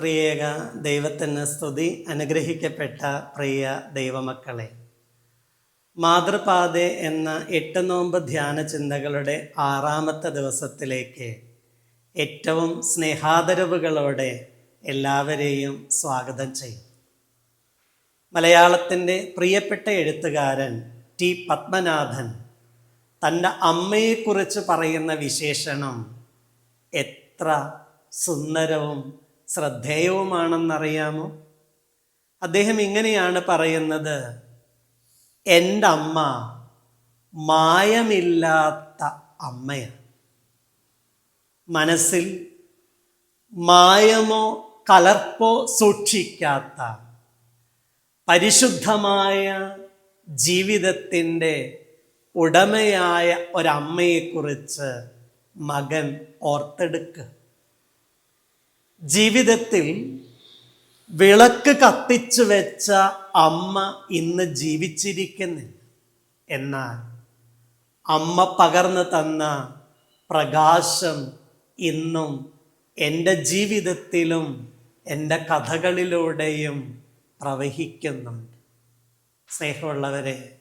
ത്രിയേക ദൈവത്തിന് സ്തുതി. അനുഗ്രഹിക്കപ്പെട്ട പ്രിയ ദൈവമക്കളെ മാതൃപാതെ എന്ന എട്ട് നോമ്പ് ധ്യാന ചിന്തകളുടെ ആറാമത്തെ ദിവസത്തിലേക്ക് ഏറ്റവും സ്നേഹാദരവുകളോടെ എല്ലാവരെയും സ്വാഗതം ചെയ്യും. മലയാളത്തിന്റെ പ്രിയപ്പെട്ട എഴുത്തുകാരൻ ടി പത്മനാഭൻ തന്റെ അമ്മയെക്കുറിച്ച് പറയുന്ന വിശേഷണം എത്ര സുന്ദരവും ശ്രദ്ധേയവുമാണെന്നറിയാമോ? അദ്ദേഹം ഇങ്ങനെയാണ് പറയുന്നത്. എന്റെ അമ്മ മായമില്ലാത്ത അമ്മയാണ്. മനസ്സിൽ മായമോ കലർപ്പോ സൂക്ഷിക്കാത്ത പരിശുദ്ധമായ ജീവിതത്തിന്റെ ഉടമയായ ഒരമ്മയെക്കുറിച്ച് മകൻ ഓർത്തെടുക്കുക. ജീവിതത്തിൽ വിളക്ക് കത്തിച്ചു വെച്ച അമ്മ ഇന്ന് ജീവിച്ചിരിക്കുന്നില്ല. എന്നാൽ അമ്മ പകർന്നു തന്ന പ്രകാശം ഇന്നും എന്റെ ജീവിതത്തിലും എന്റെ കഥകളിലൂടെയും പ്രവഹിക്കുന്നുണ്ട്. സ്നേഹമുള്ളവരെ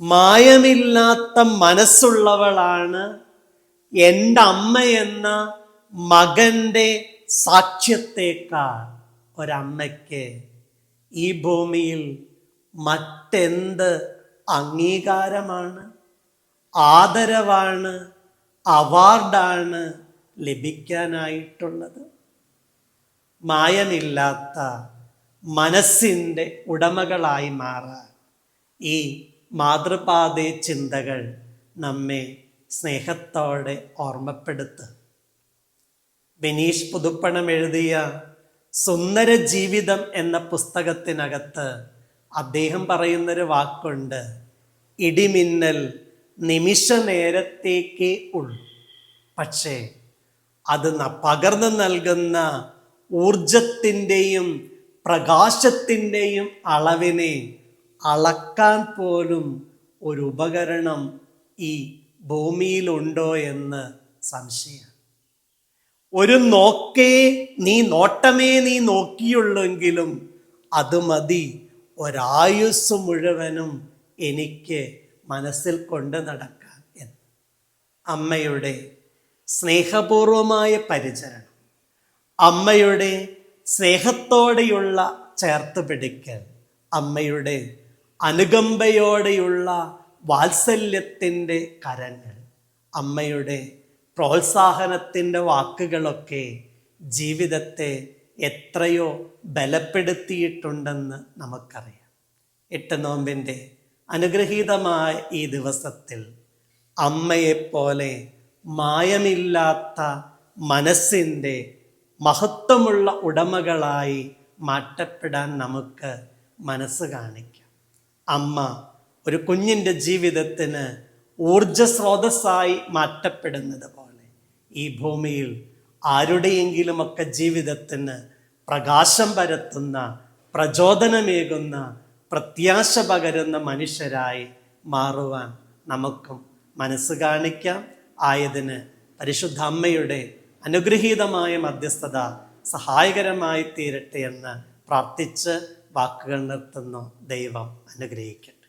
മായമില്ലാത്ത മനസ്സുള്ളവളാണ് എന്റെ അമ്മയെന്ന മകന്റെ സാക്ഷ്യത്തേക്കാൾ ഒരമ്മയ്ക്ക് ഈ ഭൂമിയിൽ മറ്റെന്ത് അംഗീകാരമാണ്? ആദരവാണ് അവാർഡാണ് ലഭിക്കാനായിട്ടുള്ളത്. മായമില്ലാത്ത മനസ്സിന്റെ ഉടമകളായി മാറാൻ ഈ മാതൃപാതേ ചിന്തകൾ നമ്മെ സ്നേഹത്തോടെ ഓർമ്മപ്പെടുത്തുക ബിനീഷ് പുതുപ്പണം എഴുതിയ സുന്ദര ജീവിതം എന്ന പുസ്തകത്തിനകത്ത് അദ്ദേഹം പറയുന്നൊരു വാക്കുണ്ട്. ഇടിമിന്നൽ നിമിഷ നേരത്തേക്കേ ഉള്ളൂ പക്ഷേ അത് പകർന്നു നൽകുന്ന ഊർജത്തിന്റെയും പ്രകാശത്തിന്റെയും അളവിനെ അളക്കാൻ പോലും ഒരു ഉപകരണം ഈ ഭൂമിയിലുണ്ടോ എന്ന് സംശയം. ഒരു നോക്കേ നീ നോട്ടമേ നീ നോക്കിയുള്ളെങ്കിലും അത് മതി. ഒരായുസ് മുഴുവനും എനിക്ക് മനസ്സിൽ കൊണ്ട് നടക്കാൻ എന്ന്. അമ്മയുടെ സ്നേഹപൂർവമായ പരിചരണം. അമ്മയുടെ സ്നേഹത്തോടെയുള്ള ചേർത്ത് പിടിക്കൽ. അമ്മയുടെ അനുകമ്പയോടെയുള്ള വാത്സല്യത്തിന്റെ കരങ്ങൾ. അമ്മയുടെ പ്രോത്സാഹനത്തിന്റെ വാക്കുകളൊക്കെ ജീവിതത്തെ എത്രയോ ബലപ്പെടുത്തിയിട്ടുണ്ടെന്ന് നമുക്കറിയാം. എട്ട് നോമ്പിന്റെ അനുഗ്രഹീതമായ ഈ ദിവസത്തിൽ അമ്മയെപ്പോലെ മായമില്ലാത്ത മനസ്സിന്റെ മഹത്വമുള്ള ഉടമകളായി മാറ്റപ്പെടാൻ നമുക്ക് മനസ്സ് കാണിക്കാം. അമ്മ ഒരു കുഞ്ഞിന്റെ ജീവിതത്തിന് ഊർജസ്രോതസ്സായി മാറ്റപ്പെടുന്നത് പോലെ ഈ ഭൂമിയിൽ ആരുടെയെങ്കിലുമൊക്കെ ജീവിതത്തിന് പ്രകാശം പരത്തുന്ന പ്രചോദനമേകുന്ന പ്രത്യാശ പകരുന്ന മനുഷ്യരായി മാറുവാൻ നമുക്കും മനസ്സ് കാണിക്കാം. ആയതിന് പരിശുദ്ധ അമ്മയുടെ അനുഗ്രഹീതമായ മധ്യസ്ഥത സഹായകരമായി തീരട്ടെ എന്ന് പ്രാർത്ഥിച്ച് വാക്കുകൾ നിർത്തുന്നു. ദൈവം അനുഗ്രഹിക്കട്ടെ.